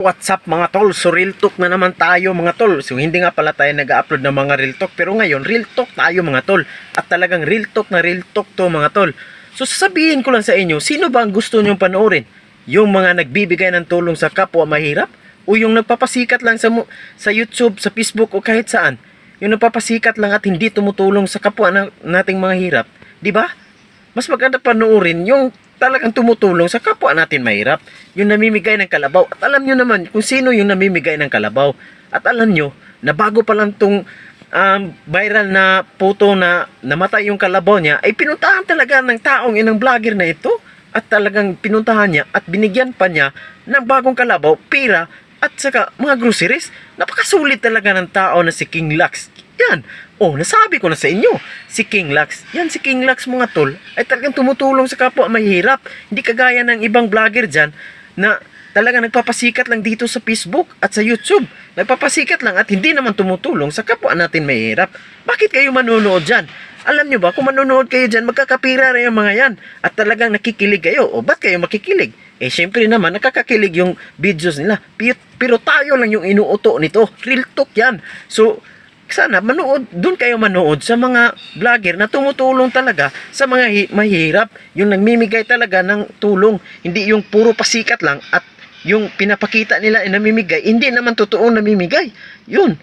What's up mga tol? So real talk na naman tayo mga tol. So hindi nga pala tayo nag-upload ng mga real talk pero ngayon real talk tayo mga tol. At talagang real talk na real talk to mga tol. So sasabihin ko lang sa inyo, sino ba ang gusto nyong panoorin? Yung mga nagbibigay ng tulong sa kapwa mahirap? O yung nagpapasikat lang sa, sa YouTube, sa Facebook o kahit saan? Yung nagpapasikat lang at hindi tumutulong sa kapwa na, nating mga hirap? Ba? mas maganda panoorin yung talagang tumutulong sa kapwa natin mahirap. Yung namimigay ng kalabaw. At alam nyo naman kung sino yung namimigay ng kalabaw. At alam nyo na bago pa lang tong um, viral na photo na namatay yung kalabaw niya, ay pinuntahan talaga ng taong inang vlogger na ito. At talagang pinuntahan niya at binigyan pa niya ng bagong kalabaw, pira, at saka mga groceries. Napakasulit talaga ng tao na si King Lux. Yan. Oh, nasabi ko na sa inyo. Si King Lux. Yan si King Lux mga tol. Ay talagang tumutulong sa kapwa mahirap. Hindi kagaya ng ibang vlogger dyan na talagang nagpapasikat lang dito sa Facebook at sa YouTube. Nagpapasikat lang at hindi naman tumutulong sa kapwa natin mahirap. Bakit kayo manonood dyan? Alam nyo ba, kung manonood kayo dyan, magkakapira rin yung mga yan. At talagang nakikilig kayo. O ba't kayo makikilig? Eh, syempre naman, nakakakilig yung videos nila. Pero tayo lang yung inuuto nito. Real talk yan. So, sana manood, doon kayo manood sa mga vlogger na tumutulong talaga sa mga hi- mahirap, yung nagmimigay talaga ng tulong, hindi yung puro pasikat lang at yung pinapakita nila ay namimigay, hindi naman totoong namimigay. Yun,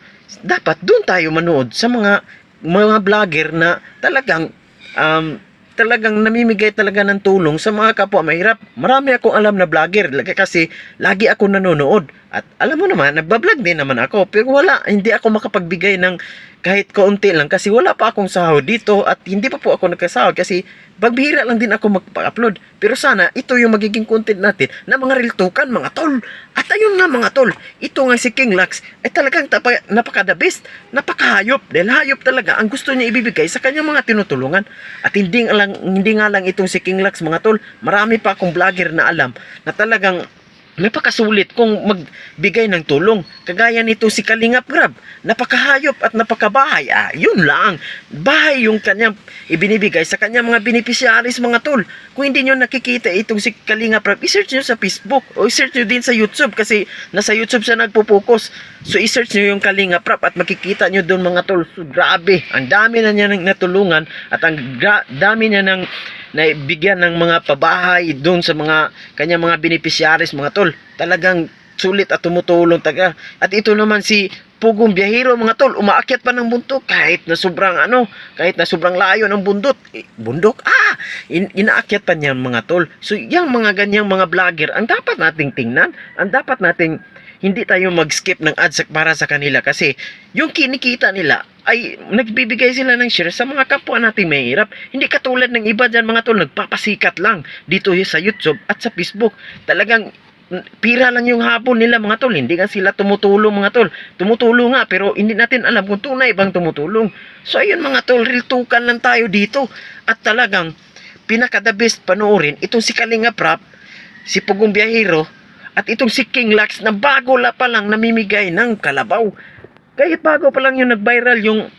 dapat doon tayo manood sa mga mga vlogger na talagang um, talagang namimigay talaga ng tulong sa mga kapwa mahirap. Marami akong alam na vlogger kasi lagi ako nanonood. At alam mo naman, nagbablog din naman ako. Pero wala, hindi ako makapagbigay ng kahit kaunti lang kasi wala pa akong sahod dito at hindi pa po ako nagkasahod kasi pagbihira lang din ako magpa-upload. Pero sana ito yung magiging content natin na mga riltukan, mga tol. At ayun nga mga tol, ito nga si King Lux ay talagang tapa, napaka the best, napakahayop. Dahil hayop talaga ang gusto niya ibibigay sa kanyang mga tinutulungan. At hindi lang, hindi nga lang itong si King Lux mga tol, marami pa akong vlogger na alam na talagang napakasulit kung magbigay ng tulong. Kagaya nito si Kalingap Grab, napakahayop at napakabahay. Ah, yun lang. Bahay yung kanyang ibinibigay sa kanyang mga beneficiaries mga tol. Kung hindi nyo nakikita itong si Kalingap Grab, isearch nyo sa Facebook o isearch nyo din sa YouTube kasi nasa YouTube siya nagpo-focus. So isearch nyo yung Kalingap Grab at makikita nyo doon mga tol. So, grabe, ang dami na niya nang natulungan at ang dami niya ng na bigyan ng mga pabahay doon sa mga kanya mga beneficiaries mga tol. Talagang sulit at tumutulong taga. At ito naman si Pugong Biyahero mga tol, umaakyat pa ng bundok kahit na sobrang ano, kahit na sobrang layo ng bundok. Eh, bundok? Ah, in, inaakyat pa niyan mga tol. So, yung mga ganyang mga vlogger, ang dapat nating tingnan, ang dapat nating hindi tayo mag-skip ng ads para sa kanila kasi yung kinikita nila ay nagbibigay sila ng share sa mga kapwa nating mahirap. Hindi katulad ng iba dyan mga tol, nagpapasikat lang dito sa YouTube at sa Facebook. Talagang pira lang yung hapon nila mga tol. Hindi nga sila tumutulong mga tol. Tumutulong nga pero hindi natin alam kung tunay bang tumutulong. So ayun mga tol, riltukan lang tayo dito. At talagang pinaka the best panoorin itong si Kalinga Prap, si Pugong Biyahero, at itong si King Lux na bago la pa lang namimigay ng kalabaw. Kahit bago pa lang yung nag-viral yung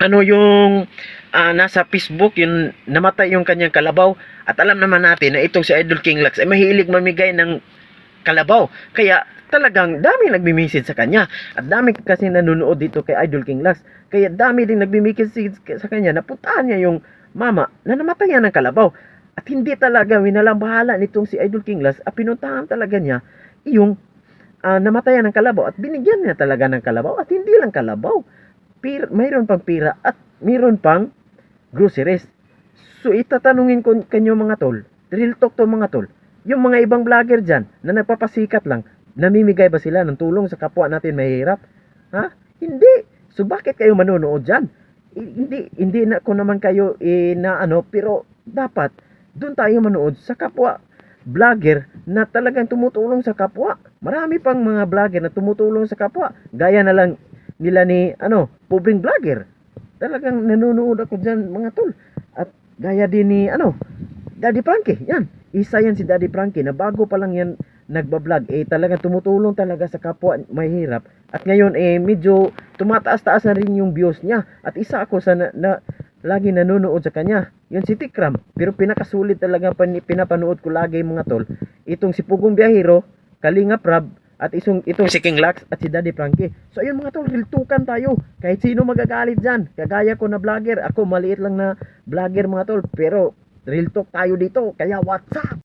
ano yung ah, nasa Facebook yung namatay yung kanyang kalabaw at alam naman natin na itong si Idol King Lux ay mahilig mamigay ng kalabaw. Kaya talagang dami nagmi-message sa kanya. At dami kasi nanonood dito kay Idol King Lux. Kaya dami din nagmi-message sa kanya na puntahan niya yung mama na namatay niya ng kalabaw. At hindi talaga winalang bahala nitong si Idol King Lux at pinuntahan talaga niya yung ah, namatayan ng kalabaw at binigyan niya talaga ng kalabaw at hindi lang kalabaw. Pir, mayroon pang pira at mayroon pang groceries. So itatanungin ko kanyo mga tol, real talk to mga tol, yung mga ibang vlogger dyan na nagpapasikat lang, namimigay ba sila ng tulong sa kapwa natin mahirap? Ha? Hindi. So bakit kayo manonood dyan? Hindi hindi na ko naman kayo eh, na ano pero dapat doon tayo manood sa kapwa vlogger na talagang tumutulong sa kapwa. Marami pang mga vlogger na tumutulong sa kapwa. Gaya na lang nila ni ano, pobreng vlogger. Talagang nanonood ako diyan mga tol. At gaya din ni ano, Daddy Frankie. Yan. Isa yan si Daddy Frankie na bago pa lang yan nagbablog eh talagang tumutulong talaga sa kapwa mahirap at ngayon eh medyo tumataas-taas na rin yung views niya at isa ako sa na, na lagi nanonood sa kanya yun si Tikram pero pinakasulit talaga pan, pinapanood ko lagi mga tol itong si Pugong Biyahero Kalinga Prab at isong itong si King Lax at si Daddy Frankie. So ayun mga tol, real talkan tayo. Kahit sino magagalit dyan. Kagaya ko na vlogger, ako maliit lang na vlogger mga tol, pero real talk tayo dito. Kaya what's up?